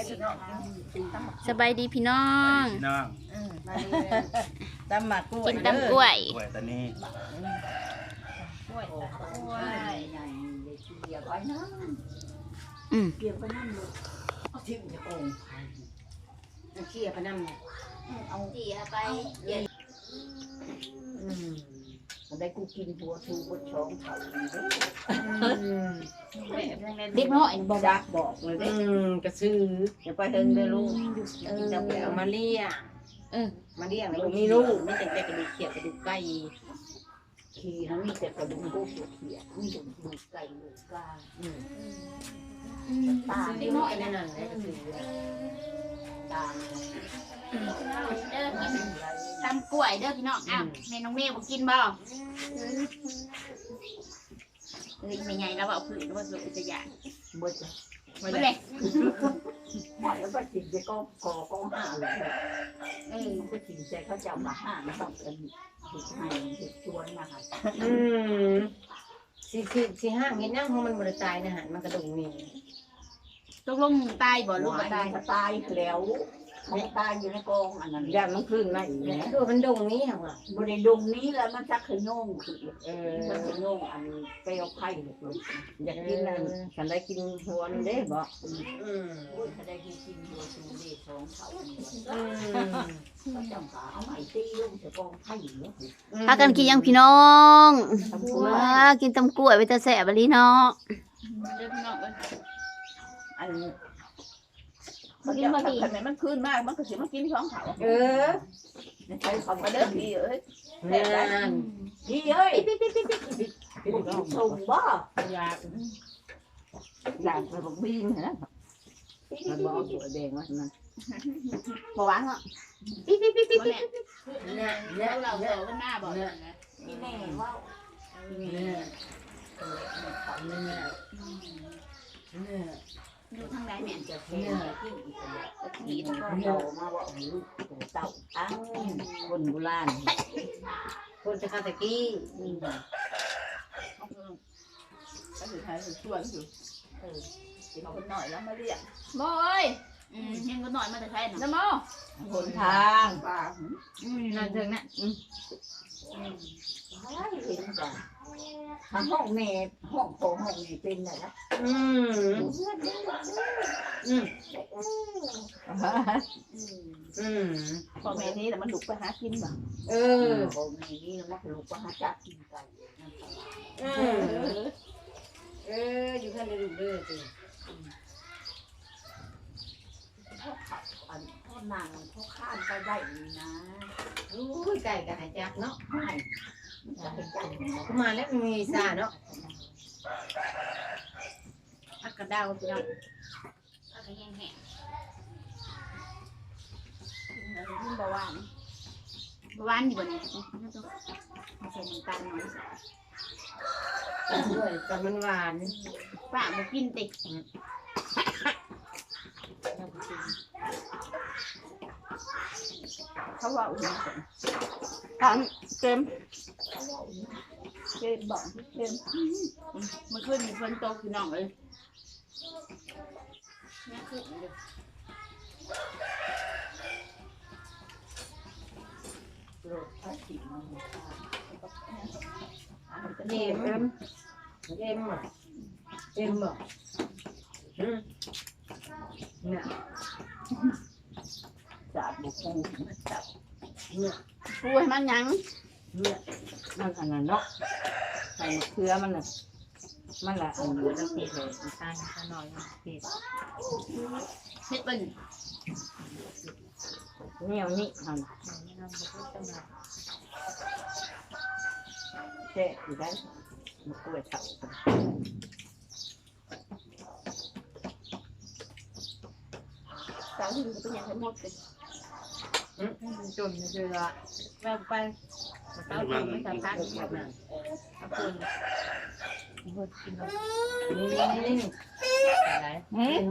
ได้พี่น้องสบายดีพี่น้อง พี่น้องมาเลยตำหมากกล้วยกินตำกล้วยกล้วยตอนนี้กล้วยกล้วยใหญ่เลยเกี่ยวไว้นะอืมเกี่ยวไว้นั่นเลยเอาทิ้งจะโอ่งไปเขี่ยไปนั่นเลยเอาเสียไปอืมมันได้กูกินหัวชูบนช้องเขาดีเด้ เด็กน้อยบ่จักบอกเลยเด้อืมกระซื้ออย่าไปเฮงเลยลูกจะไปเอาเอามามาเลี้ยงเออ มาเลี้ยงแล้แล้ววมีมีลูลูกกไม่แต่แต่กระดูกเขียดกระดูกไก่ขี่นะมีแต่กระดูกกูเขียดมีแต่ดูไก่ดูกาอืมตาซื้อไม่ที่น้น้ออยยนะนั่นนั่นแหละกระซื้อตาเด้อกินตำกล้วยเด้อพี่น้องอ้าวแม่น้องเมย์บ่กินบ่ เอ้ยไม่ใหญ่แล้วว่าเอาผืนว่าสุดจะอยากบ่จะบ่เลย หมดแล้วก็กินจะก็กอก็ห้าเลยเออก็กินใจเขาจะมาห้านะครับเป็นติดให้ติดชวนนะคะอืมสิสิสิห้างเห็นนั่งของมันบริตายนะฮะมันกระดูกนี่ตกลงตายบ่ลูกบ่ตายก็ตายแล้ว มันตายอยู่ในกองอันนั้นยามันขึ้นมาอีกแล้วคือมันดงนี้เหรอ บริดงนี้แล้วมันชักขยงคือเออมันขยงอันเปลวไข่เลยอยากกินนั่นฉันได้กินหัวมันได้บ่อืมอุ้ยถ้าได้กินกินหัวชูเดชสองเขาอืมเขาจำขาเอาไม้ตีลงจะกองไข่เนาะพากันกินยังพี่น้องมากินตำกล้วยไปแต่แซ่บอีหลีเนาะเด้อพี่น้องเอ้ยอัน มันกินมาดีทำไมมันคืนมากมันก็สิมากินท้องเขาเออใช้คำมาว่าเด้เด้ออพี่เอ้ยนั่นพี่เอ้ยพี่พี่พี่พี่พี่ส่งบ่อยากอยากไปบอกพี่นะมันบอกหัวแดงว่ามันบ่หวานเนาะพี่พี่พี่พี่บ่แน่แล้วเราเดี๋ยวกันหน้าบ่เนี่ยพี่แม่ว่าเนี่ยเขาเนี่ยเนี่ย อยู่ทางไหนแม่จะแพ้ที่อีกแล้วทีมันก็โตมาว่าลูกเต่าอ้างคนโบราณคนจะคาตะกี้อืมก็คือใช้ชวนอยู่เออสิเขาคนหน่อยแล้วมาเรียกบ่เอ้ยอืมเห็นก็หน่อยมาแต่ใช่น่ะน้ำมอหนทางป่าอืมนั่นถึงน่ะอืมไม่เห็นจ้ะ ทางห้องแม่ห้องของห้องแม่เป็นอะไรนะอืมอืมอืมพอแม่นี้แต่มันดุไปหากินบ่เอเอออของแม่นี่แล้วมันลูกก็หาจับกินกันเออเออ อยู่ข้างในลูกเด้อสิอันพ่อนางเขาข้ามไปได้นี่นะโอ้ยไก่กับหายจักเนาะไม่ จะเป็นจังเข้ามาแล้วมันมีซาเนาะผักกระเดาพี่น้องผักกระแห้งกินบ่หวานๆบ่หวานอยู่บ่เนี่ยนี่ต้องมาใส่น้ำตาลหน่อยด้วยกับมันหวานป้าบ่กินติเขาว่าอุ่นอันเต็ม เค็มบ่เค็มเมื่อคืนมีฝนตกพี่น้องเอ้ยแม่คือเด้อโรคพลาสติกมันเย็มเย็มอะเย็มบ่อืมเนี่ยจับบุกปูจับเนี่ยปูให้มันหยังเนี่ย มันอันนั้นเนาะใส่มะเขือมันน่ะมันละอันนี้แล้วเผ็ดเลยมันทานข้าวน้อยเผ็ดเฮ็ดเบิ่งเหนียวนี่ทำแช่อยู่ได้มันกล้วยเต่าสาวที่มันเป็นอย่างไรหมดเลยจนเจือแววไป เอาไปไม่ทำพักแบบนั้นเอาคนนี่นี่นี่นี่อะไร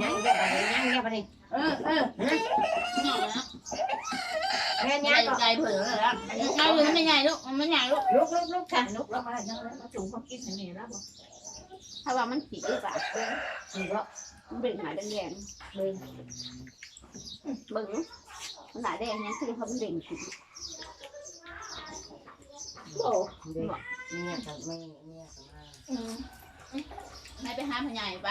ยังแกไปยังแกไปนี่เออเออนี่นะแม่ใหยัญ่งก็ใจเผลอเลยละใหญ่อยู่ไม่ใหญ่ลูกมันไม่ใหญ่ลูกลุกลุกลุกค่ะลูกแล้วมาเนี่ยแล้วมาจุ่มเขากินอย่างนี้แล้วบอกถ้าว่ามันขี้หรือเปล่านี่ก็เมันเป็นหาแดงเบิ่งๆเบิ่งมันหนาแดงยังคือเขาเป็นเด่งขึ้น โอ้เด็กเนี่ยกับแม่เนี่ยกับมาให้ไปหาพ่อใหญ่ไป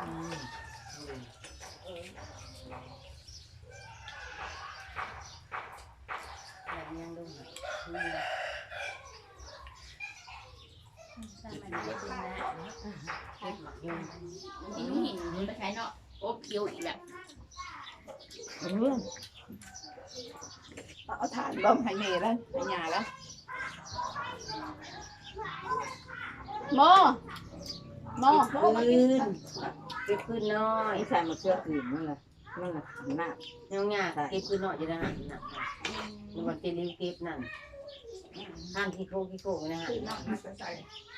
อืมแบบยังดูหินหินไปใช้เนาะโอ้คิวอีกแล้ว เรื่อง เอาฐานบ้มให้เมย์แล้วให้ยาแล้วโมโมคืนเก็บคืนน้อยไอ้ใส่มะเขืออื่นนั่นแหละนั่นแหละหน้าน้องหยาเก็บคืนน้อยจะได้หันน่ะมันว่าจะรีบเก็บนั่นห้ามที่โคที่โคนะฮะ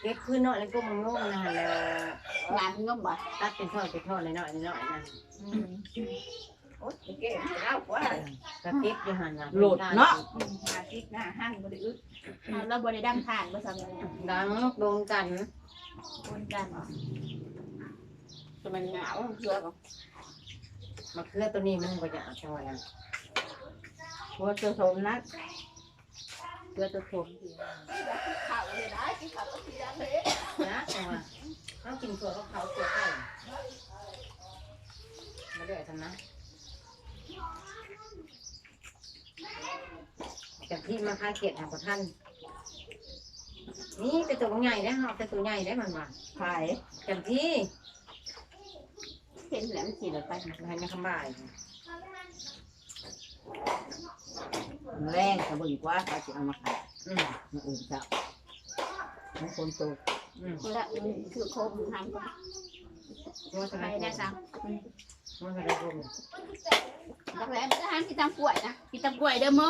เก็บคืนน้อยแล้วก็มึงงงนะฮะแล้วงานงมบ่ตัดเป็นทอดเป็นทอดน้อยน้อยน้อยนั่น โอ้ยเก่งแล้วว่าก็เก็บอยู่หันน่ะโหลดเนาะหาทิศหน้าห้างบริอึดเราบริดังทานบ่ซ้ำเลยดังโดนกันคนกันจะมันหนาวเพื่อกับมะเขือตัวนี้มันก็จะเอาจังหวะนั้นพอจะสมนักเขือตัวโทมข่าวเลยนะที่ข่าวก็เสียเลยนะจังหวะต้องกินตัวกับเขาตัวไก่มาเดือดทำนะ จากที่มาคายเกล็ดหาประท่าน นี่แต่ตัวใหญ่ได้หอบแต่ตัวใหญ่ได้มันว่าขายจากที่เห็นแหลมสีเลยไปให้มาคำบ่ายแรงกระเบึงกว่าเขาจะเอามาขายอืมมาอื่นเจ้าบางคนโตอืมแล้วคือโคมทำก็ว่าจะไปได้ได้ซ้ว่าจะได้บุญำรักแร้ก็ทำกินตำกล้วยนะกินตำกล้วยเด้อโม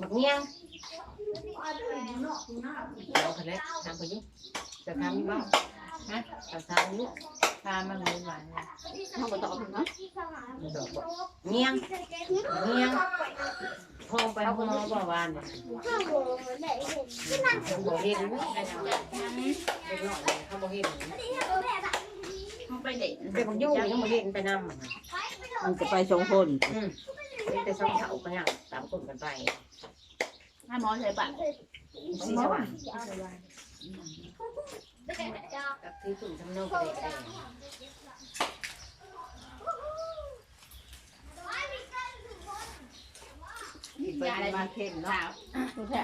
บักเงี้ยงเราไปเลยทำไปยิ่งจะทำบ้างฮะจะทำลูกทานมันเลยหวานเขาก็ตอบเนาะดอกเงี้ยงเงี้ยงพอไปพอบ่วานเขาบอกเห็นเด็กน้อยเขาบอกเห็นเขาไปเด็กเด็กของยุ่งยังบอกเห็นไปนำมันจะไปสองคนอืมแต่สองเขาไปอย่างสามคนกันไป ถ้าหมอใส่ปะสีสว่างกับที่ตุ่มทำโนกเลยไปมาเข้มเนาะสาวดูแค่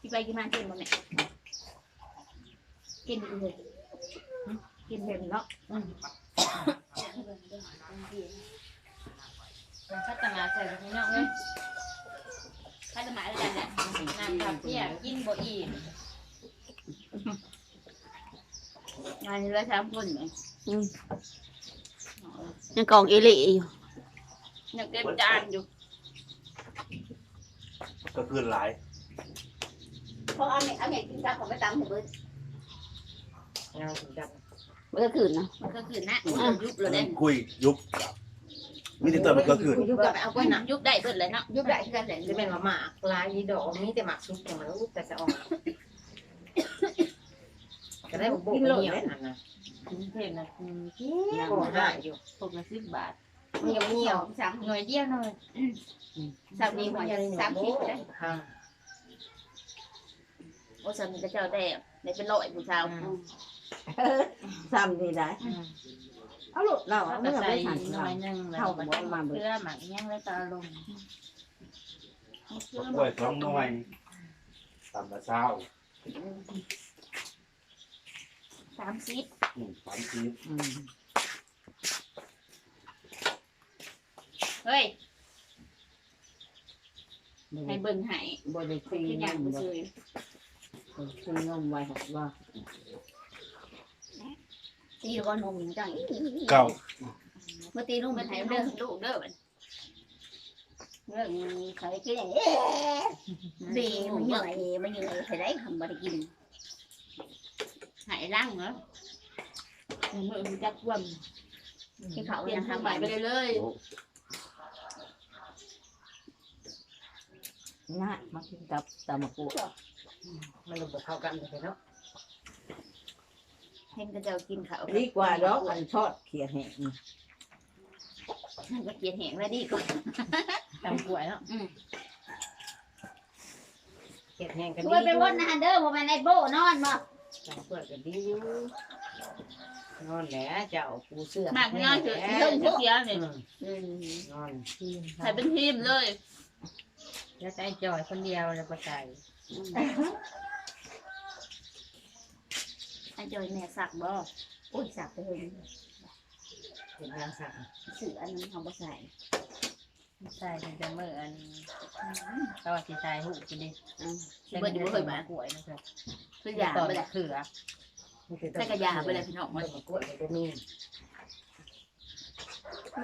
ที่ไปกินมากินบ่แม่กินอีกเลยกินเผ็ดเนาะ พัฒนาใส่พี่น้องเลยถ้าจะมาด้วยกันแหละน้ำทับเพียกินบ่อิ่มงานนี้แล้วสามคนไหมยังกองเอลิอยู่ยังเก็บจานอยู่ก็คือหลายเพราะเอาเม็ดเอาเม็ดกินซาของไปตามหัวเบิร์ดเงาถึงจับเมื่อคืนเนาะมันก็คืนนะยุบเลยเด้คุยยุบ มีแต่ตัวมันก็คือยุบกับเอาไว้นะยุบได้เบิดเลยเนาะยุบได้ที่กันแหละจะเป็นว่าหมากลายยีดอกมีแต่หมากซุปแต่มันรูปแต่จะออกจะได้บุกเหนียวนั่นนะเผ็ดนะอืมโอ้ได้อยู่พวกละสิบบาทเหนียวเหนียวสามหน่วยเดียวหน่อยสามนี้หัวสามคิดได้ค่ะโอ้สามีก็เจ้าได้ในเป็นร้อยผู้ชาวซ้ำดีได้ เอาลูกเราเอาเมื่อใส่ไปหันหน่เรา อยหนึงแล้วมันจะมาเกลือหมักยังแล้วตาลงกล้วยสองหน่วยตำละเช้าสามสิบอืมสามสิบอืมเฮ้ยบ่ให้ได้เบิ่งให้บ่ได้ตีที่นอย่างมบ่บ่ซื้อซื้อนมไว้ค่ะว่า ตีแล้วก็นมจังเก้าเมื่อตีลูกเป็นไห้เด้อลูกเด้อเรื่องใครกินดีมันเหนื่อยมันเหนื่อยใครได้ทำบริกินหายร่างเหรอมันมือมันจักว่ำที่เขาเนี่ยทำไปไปเลยน่ามากินกับตำมะกรูดมันลงไปเข้ากันเลยเนาะเห็นก็จะกินข้าวดีกว่าดอกอันทอดเขียแห้งก็เกลียดแห้งแล้วดีกว่าตำกล้วยเนาะอืมเก็บแห้งกันช่วยไปวดนะเด้อบ่แม่นไอ้โบ้นอนบ่ตำกล้วยกันดีอยู่นอนแหละเจ้าปูเสื้อมากน้อยคือเรื่องทุกอย่างเนี่ยอืมนอนใส่เป็นทีมเลย แล้วใจจอยคนเดียวแล้วก็ใจ ไอ้จอยแม่สักบ่โอ้ยสักไปเพิ่นเป็นนางสั่งซื้ออันนั้นเฮาบ่ใส่ใช่เป็นจะเมื่ออันก็ว่าสิใส่หูกินดิอืมเบิดอยู่บ่เคยมากล้วยนะครับคือยาตอนไปเลยเขือใส่กระยาไปเลยพี่น้องมันกล้วยก็มี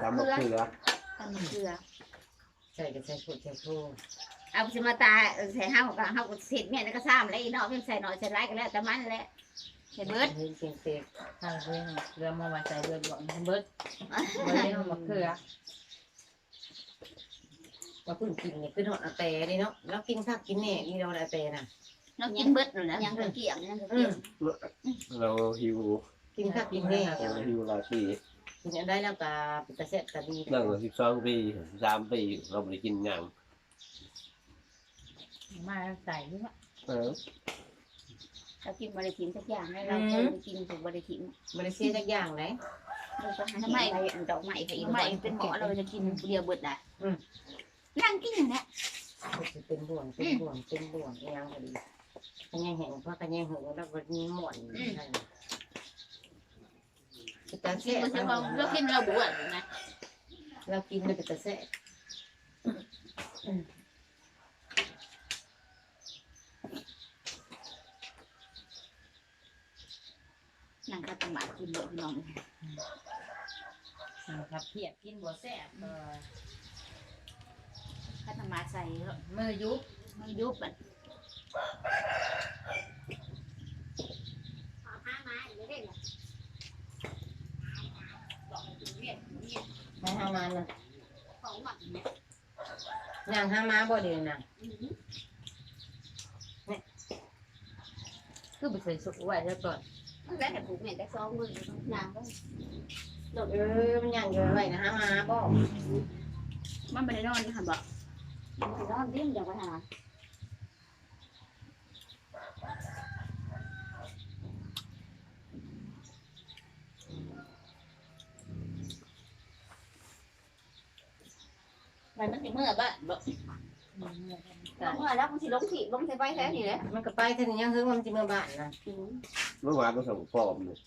ตำมะเขือทำเกลือใส่ก็ใส่ขุดใส่คู่เอาสิมาตาเออใส่ห้าก็ห้าก็เสร็จแม่นก็ซ้ำแล้วอีน้องเพิ่นใส่หน่อยใส่หลายก็แล้วแต่มันแหละ ใส่เบิดเห็นเต็มเต็มข้าวเรื่องเรือมาไว้ใส่เรือหลวงเบิดเบิดเรื่องมะเขือว่าเพิ่งกินเนี่ยคือหอดอาเตนี่เนาะแล้วกินข้าวกินเนี่ยนี่เราอาเตน่ะน้องกินเบิดเลยนะยังเกี่ยงยังเกี่ยงเราหิวกินข้าวกินเนี่ยเราหิวหลายปีกินอันได้แล้วตาปิตาเสะตาดีนั่งสิบสองปีสามปีเราไม่ได้กินหยังมาใส่ด้วยเออ เรากินบริถิมสักอย่างให้เราเคยกินถูกบริถิมมาเลเซียสักอย่างไหนเราก็ให้ไปอันดอกไม้ไปอีกไม้เป็นหมอเราจะกินเดียวเบิดได้นั่งกินอย่างนี้เป็นบ่วงเป็นบ่วงเป็นบ่วงยังพอดีกันยังแห้งเพราะกันยังหงแล้วก็มีหมอนปิตากินเสะมันจะมองเรากินเราบวชนะเรากินเลยปิตาเสะ นั่งก็ต้องมากินเบิดน้องครับเพียบกินบัวแซ่บก็ต้องมาใส่มือยุบมันยุบมันให้ห้ามานะนางห้ามาบ่เดียวนะคือไปใส่สุกไว้แล้วก่อน แล้แต่ผูกเนี่ยแต่ซองมือนางก็เออมันยังอยู่ไว้นะห้ามาบ่มันไม่ได้นอนค่ะบอกนอนเลี้ยงเดี๋ยวไปหามันมันเมื่อบ้านบอกเมื่อแล้วมันสิลงถีบลงใส่ใบแค่นี้แหละมันก็ไปเท่นี้ยังหึงมันจิเมื่อบ้านนะ เมื่อวานก็ส่งฟอร์มเลย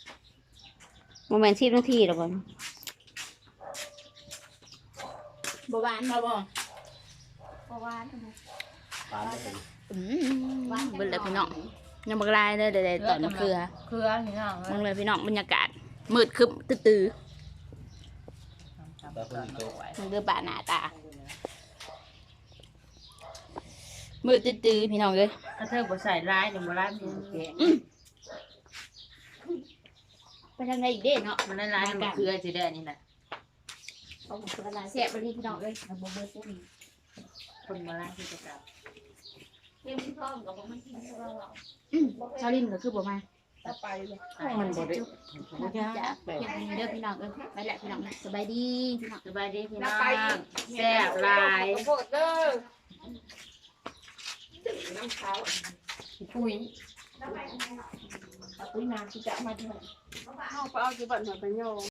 โมเมนต์ที่นาทีหรอบ่บวานมาบ่เพราะว่าปานเลยอืมเบิ่งเลยพี่น้องยังบ่กลายเลยเดี๋ยวๆตอนมะเขือเครือพี่น้องมองเลยพี่น้องบรรยากาศมืดครึ้มตื้อตาเพิ่งโตๆมันเดือป่าหน้าตามืดตื้อๆพี่น้องเลยถ้าเธอบ่ใส่ร้ายเดี๋ยวบ่ร้ายมันแก่ ไปทางไหนอีกเด้เนาะมันร้ายมันเครือสิได้นี่น่ะเอาหมดกระดาษเสียบไปนี่พี่น้องเลยเอาบ่เบิดพวกนี้คนมาร้ายที่จะกลับเตรียมพร้อมกับมันกินเราชาวลินก็คือบ่มาต่อไปเลยมันบ่ได้จ้ะอย่างนี้เด้อพี่น้องเอ้ยไปแหละพี่น้องสบายดีพี่น้องสบายดีพี่น้องแซ่บหลายโคตรเด้อน้ำขาวปุ้ย อุ้ยน้ำที่จะมาด้วยเอ